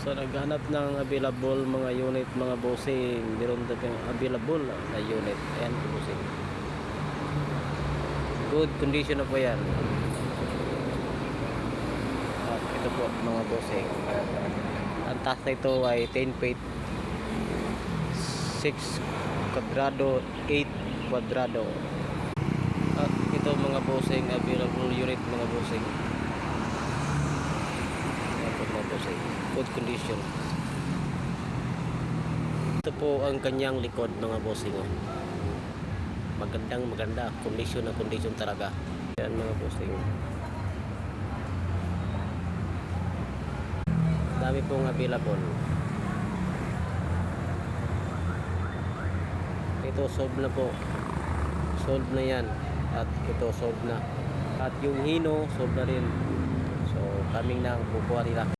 So naghanap ng available mga unit mga bossing. Meron tayong available na unit. Ayan bossing. Good condition na po yan. At ito po mga bossing. Ang taas na ito ay 10 feet 6 kwadrado 8 kwadrado. At ito mga bossing available unit mga bossing. Ayan po mga bossing. Good condition. Ito po ang kanyang likod mga bossing. oh. Magandang maganda. Condition na condition talaga. Yan mga bossing. Dami pong available. Ito solve na po. Solve na yan. At ito solve na. At yung hino solve na rin. So coming na ang kukuha nila.